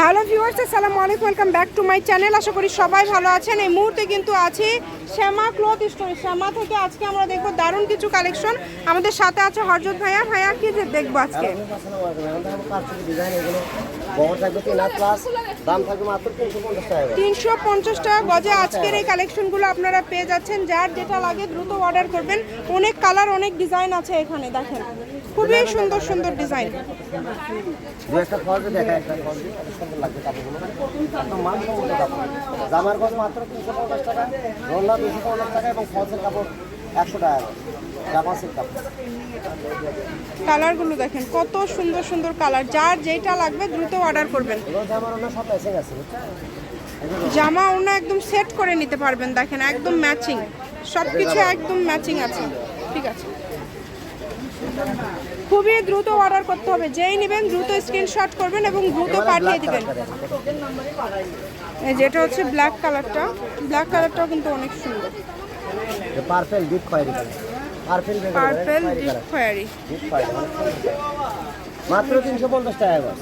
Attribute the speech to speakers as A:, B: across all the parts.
A: Hello viewers আসসালামু আলাইকুম welcome back to my channel. আশা করি সবাই ভালো আছেন। এই মুহূর্তে কিন্তু আছি শ্যামা ক্লথ স্টোর। শ্যামা থেকে আজকে আমরা দেখব দারুণ কিছু কালেকশন। আমাদের সাথে আছে হরজত ভাইয়া। ভাইয়া কি যে দেখব আজকে।
B: তিনশো পঞ্চাশ টাকা
A: গজে আজকের এই কালেকশনগুলো আপনারা পেয়ে যাচ্ছেন। যার যেটা লাগে দ্রুত অর্ডার করবেন। অনেক কালার অনেক ডিজাইন আছে এখানে দেখেন। খুবই সুন্দর সুন্দর ডিজাইন
B: দু একটা ফলসে দেখা একটা ফলসে অনেক সুন্দর লাগবে কাপড়গুলো। একদম মানসম্মত কাপড়। জামার গজ মাত্র তিনশো পঞ্চাশ টাকা রোল্লা দুশো পঞ্চাশ টাকা এবং ফলসের কাপড় একশো টাকা জামাসের কাপড়।
A: কালারগুলো দেখেন কত সুন্দর সুন্দর কালার। যার যেটা লাগবে দ্রুত অর্ডার করবেন।
B: জামার অন্য সব এসে গেছে
A: জামা ওনা একদম সেট করে নিতে পারবেন দেখেন একদম ম্যাচিং সব কিছু একদম ম্যাচিং আছে। ঠিক আছে। খুবই দ্রুত অর্ডার করতে হবে। যেই নেবেন দ্রুত স্ক্রিনশট করবেন এবং দ্রুত পাঠিয়ে দেবেন। এই যেটা হচ্ছে ব্ল্যাক কালারটা ব্ল্যাক কালারটাও কিন্তু অনেক সুন্দর।
B: পার্পেল ডিপ খয়েরি কালার পার্পেল
A: পার্পেল ডিপ খয়ারি
B: খয়েরি মাত্র তিনশো পঞ্চাশ টাকা গজ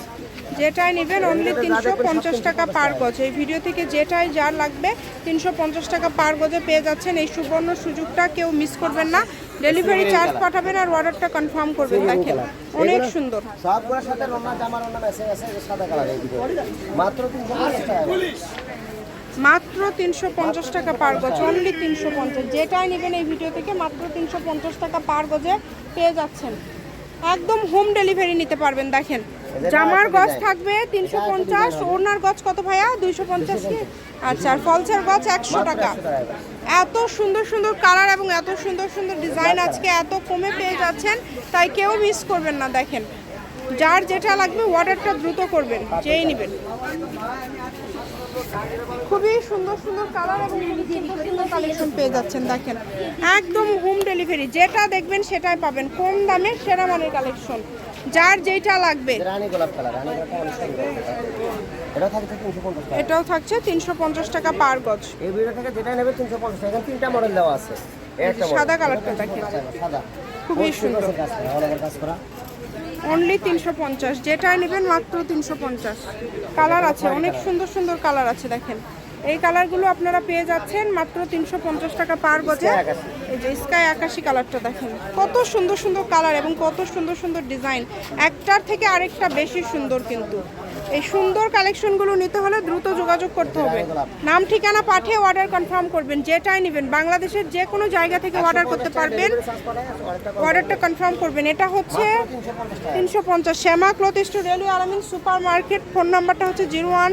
A: যেটাই নেবেন অনলি তিনশো পঞ্চাশ টাকা পার গজ। এই ভিডিও থেকে যেটাই যার লাগবে তিনশো পঞ্চাশ টাকা পার গজে পেয়ে যাচ্ছেন। এই সুবর্ণ সুযোগটা কেউ মিস করবেন না। ডেলিভারি চার্জ পাঠাবেন আর অর্ডারটা কনফার্ম করবেন দেখেন। অনেক সুন্দর।
B: সবগুলোর সাথে রোনা জামার অন্য মেসেজ আছে যে সাদা কালার মাত্র তিনশো পঞ্চাশ টাকা।
A: মাত্র তিনশো পঞ্চাশ টাকা পার গজ অনলি তিনশো পঞ্চাশ। যেটাই নেবেন এই ভিডিও থেকে মাত্র তিনশো পঞ্চাশ টাকা পার গজে পেয়ে যাচ্ছেন। একদম হোম ডেলিভারি নিতে পারবেন দেখেন। জামার গজ থাকবে তিনশো পঞ্চাশ ওনার গজ কত ভাইয়া? দুইশো পঞ্চাশ কি? আচ্ছা আর ফলসের গজ একশো টাকা। এত সুন্দর সুন্দর কালার এবং এত সুন্দর সুন্দর ডিজাইন আজকে এত কমে পেয়ে যাচ্ছেন তাই কেউ মিস করবেন না দেখেন। যার যেটা লাগবে অর্ডারটা দ্রুত করবেন যেই নেবেন। খুবই সুন্দর সুন্দর কালার এবং সুন্দর সুন্দর কালেকশন পেয়ে যাচ্ছেন দেখেন। একদম হোম ডেলিভারি যেটা দেখবেন সেটাই পাবেন কম দামে সেরা মানের কালেকশন যার যেটা লাগবে।
B: রানী গোলাপ কালার রানী
A: এটাও থাকছে তিনশো পঞ্চাশ টাকা। পার গজ।
B: এই ভিডিও থেকে যেটা নেবে তিনশো পঞ্চাশ টাকা। তিনটা মডেল দেওয়া আছে।
A: সাদা কালারটা দেখেন।
B: সাদা
A: খুবই
B: সুন্দর কাজ করা
A: অনলি তিনশো পঞ্চাশ। যেটা নেবেন মাত্র তিনশো পঞ্চাশ। কালার আছে অনেক সুন্দর সুন্দর কালার আছে দেখেন। এই কালারগুলো আপনারা পেয়ে যাচ্ছেন মাত্র তিনশো পঞ্চাশ টাকা পার গজে এই যে স্কাই আকাশি কালারটা দেখেন কত সুন্দর সুন্দর কালার এবং কত সুন্দর সুন্দর ডিজাইন। একটার থেকে আরেকটা বেশি সুন্দর কিন্তু। এই সুন্দর কালেকশনগুলো নিতে হলে দ্রুত যোগাযোগ করতে হবে। নাম ঠিকানা পাঠিয়ে অর্ডার কনফার্ম করবেন যেটাই নেবেন। বাংলাদেশের যে কোনো জায়গা থেকে অর্ডার করতে পারবেন। অর্ডারটা কনফার্ম করবেন। এটা হচ্ছে
B: তিনশো পঞ্চাশ।
A: তিনশো পঞ্চাশ Shyama cloth store railway Alamin super market phone নাম্বারটা হচ্ছে zero one